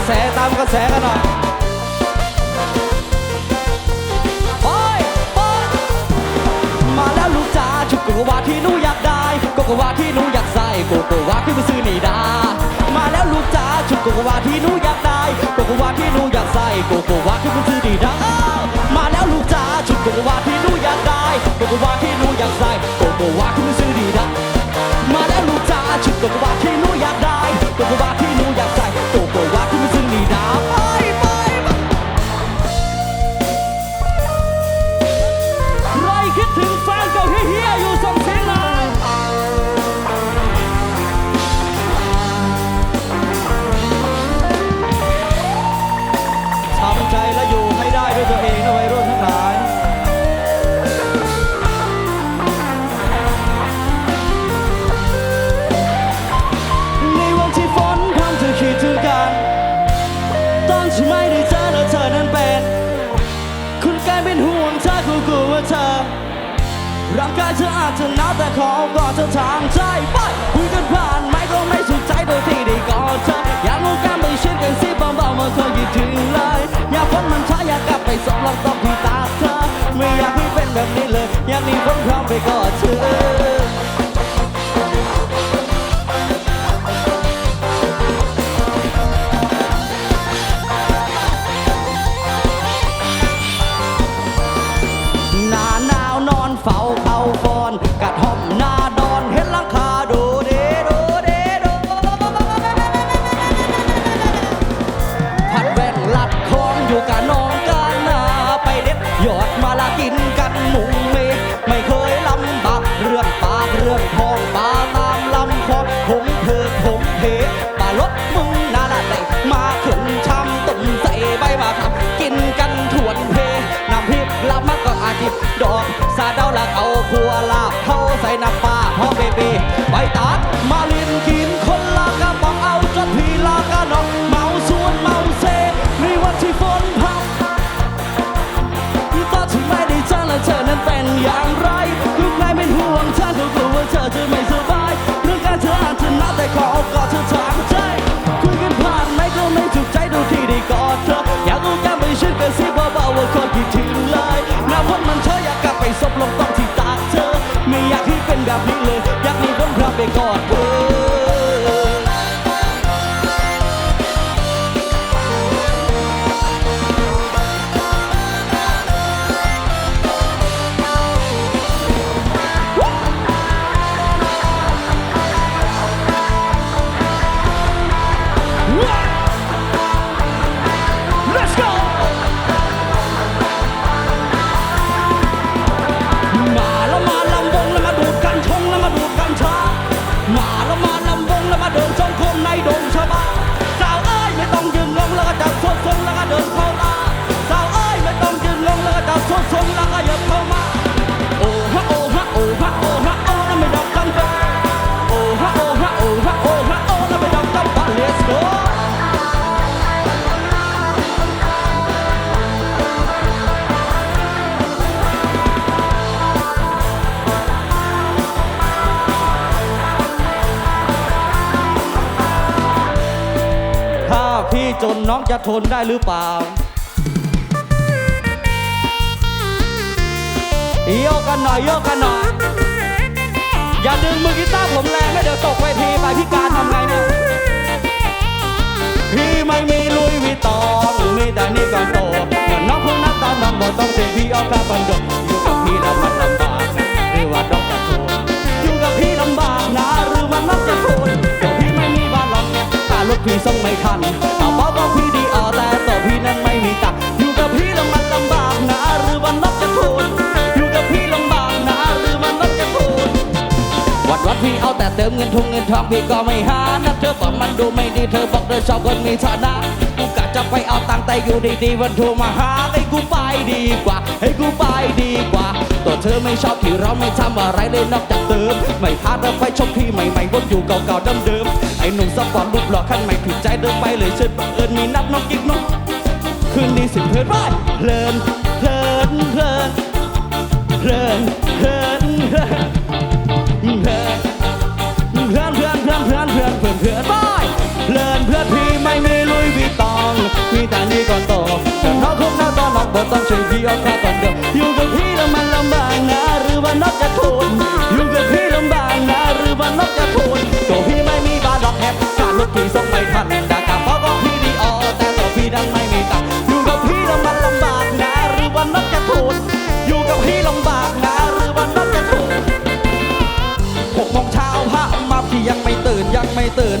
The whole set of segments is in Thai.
ระแสตามกระแสกันหน่อยไปไปมาแล้วลูกจ๋าชุดโกโกวาที่หนูอยากได้โกโกวาที่หนูอยากใส่โกโกวาที่มาซื้อนี่ดามาแล้วลูกจ๋าชุดโกโกวาที่หนูอยากได้โกโกวาที่หนูอยากใส่โกโกวาที่มาซื้อนี่ดามาแล้วลูกจ๋าชุดโกโกวาที่หนูอยากได้โกโกวาที่หนูอยากใส่โกโกวาที่มาซื้อนี่ดามาแล้วลูกจ๋าชุดโกโกวา เธออาจจะหนาวแต่ขอกอดเธอทางใจไปคุยกันผ่านไม่ก็ไม่สุขใจโดยที่ได้กอดเธออยากรู้กันไปเช่นกันสิเบาๆเมื่อเธอคิดถึงเลย อยากพ้นมันช้าอยากกลับไปสองลองต้องที่ตาเธอ ไม่อยากให้เป็นแบบนี้เลย อยากมีคนพร้อมไปกอดเธอ ตัดมา จนน้องจะทนได้หรือเปล่าโยกกันหน่อยโยกกันหน่อย อย่าดึงมือกีตาร์ผมแรงไม่เดี๋ยวตกเวทีไปพี่การทำไงเนี่ยพี่ไม่มีลุยวิตองมีแต่นี่ก่อนโตเหมือนน้องคนนักตาน้องบอกต้องเสียพี่เอากาบันดกอยู่กับพี่แล้วมันลำบากหรือว่าน้องี่เอาแต่เติมเงินทุงเงินทองพี่ก็ไม่หานะเธอบอกมันดูไม่ดีเธอบอกเธอชอบคนมีฐานะกูกะจะไปเอาตังค์แต่อยู่ดีๆวันโทรมาหาให้กูไปดีกว่า ให้กูไปดีกว่าตัวเธอไม่ชอบที่เราไม่ทำอะไรเลยนอกจากเติม ไม่พาเธอไปชมที่ใหม่ๆวนอยู่เก่าๆเดิมๆไอ้หนุ่มสปอร์ตรูปหล่อขั้นใหม่ถูกใจเดินไปเลยเชิญบังเอิญมีนัดน้องกิ๊กน้องคืนนี้สิเพลินไปเพลินเพลินเพลินเพลินเพลิน ไม่ลุยวิตตองมีแต่นี้ก่อนโตแต่น้องคงหน้าตอนนองบอกต้องช่วยพี่เอาค่าก่อนเด้ออยู่กับพี่แล้วมันลำบากนะหรือว่านอกจะทุนอยู่กับพี่ลำบากนะหรือว่านอกจะทุนตัวพี่ไม่มีบ้านหรอกแฮปการรถพี่ส่งไม่ทันดากาเพราะก็พี่ดีออแต่ตัวพี่ดันไม่มีตังอยู่กับพี่แล้วมันลำบากนะหรือว่านอกจะทุนอยู่กับพี่ลำบากนะหรือว่านอกจะทุนหกโมงเช้าพระมาพี่ยังไม่ตื่นยังไม่ตื่น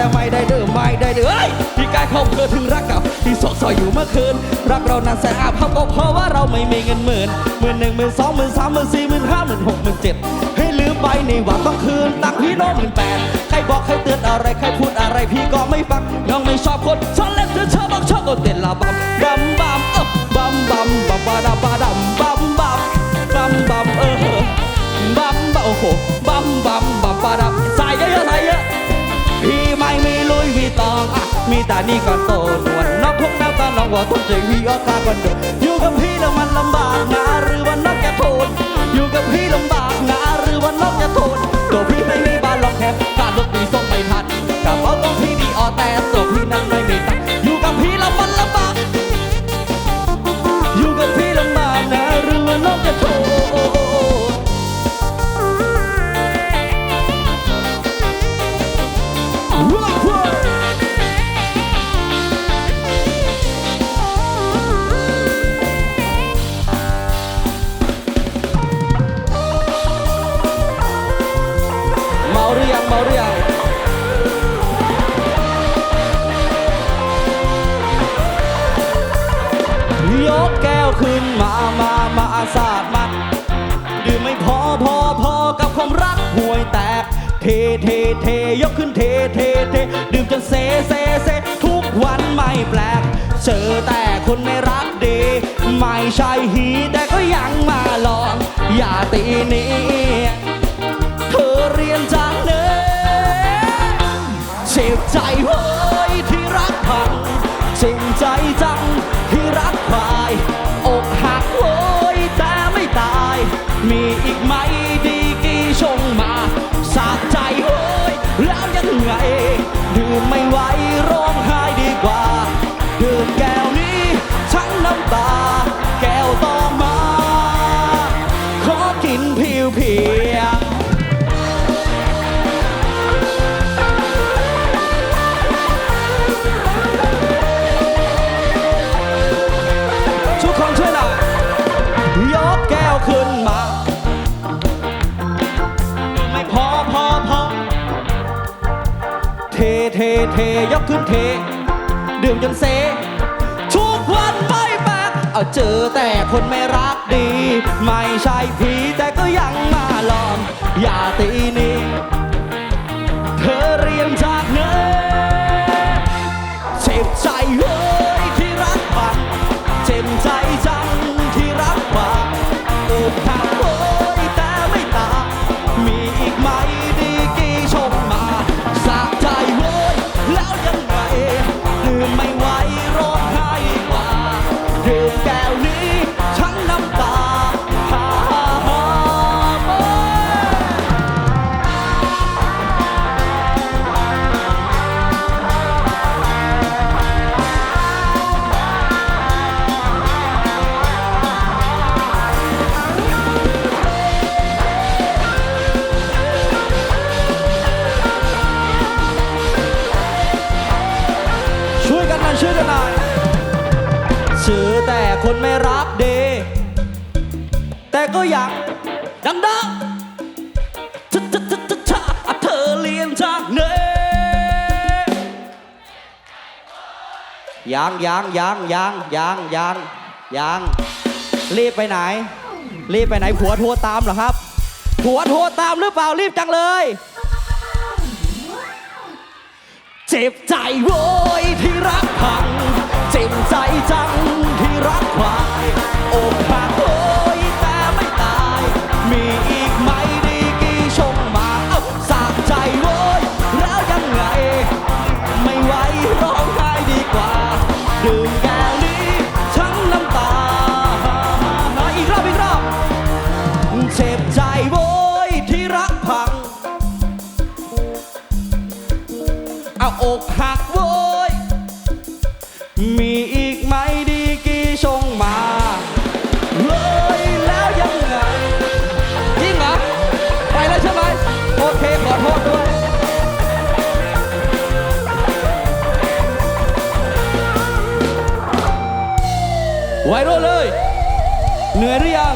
แต่ไม่ได้เดิมไม่ได้เดิมเอ้ยพี่กายเขาเธอถึงรักกับที่สดซอยอยู่เมื่อคืน รักเรานั้นแสนอาภัพก็เพราะว่าเราไม่มีเงินหมื่นหมื่นหนึ่งหมื่นสองหมื่นสามหมื่นสี่หมื่นห้าหมื่นหกหมื่นเจ็ดให้ลืมไปในวังต้องคืนตังพี่น้องหมื่นแปดใครบอกใครเตือนอะไรใครพูดอะไรพี่ก็ไม่ฟังยังไม่ชอบคนชอบเล่นเธอชอบบอกชอบก็เต้นละบัมบัมบัม แต่นี่ก่อนโตนวลนอกพวกน้ำตาน้องว่าต้องใจพี่ออกาก่อนเดินอยู่กับพี่แล้วมันลำบากนะหรือว่านอกจะทนอยู่กับพี่ลำบากนะหรือว่านอกจะทนตัวพี่ไม่มีบ้านหรอกแค่การรถดีส่งไม่ทันกับเอาต้องพี่ดีออแต่ตัวพี่นั้นไม่มีตังอยู่กับพี่แล้วมันลำบากอยู่กับพี่ลำบากนะหรือว่านอกจะทนเยกแก้วขึ้นมา มามาอาสาดมันดื่มไม่พอพอพอกับความรักห่วยแตก เทเทเทยกขึ้นเทเทเทดื่มจนเซเซเซทุกวันไม่แปลก เจอแต่คนไม่รักดี ไม่ใช่ฮีแต่ก็ยังมาลองอย่าตีนี้ เทเทยกขึ้นเท ดื่มจนเซทุกวันไม่แปลกเอาเจอแต่คนไม่รักดี ไม่ใช่พี่ แต่ก็อยังดังดังชะชะชะชะชะเธอเรียนจากเนยังยังยังยังยังยังยังรีบไปไหน รีบไปไหนผัวโทรตามเหรอครับผัวโทรตามหรือเปล่ารีบจังเลย เจ็บใจโว้ยที่รักพัง เจ็บใจจัง ไวรุ่เลย เหนื่อยหรือยัง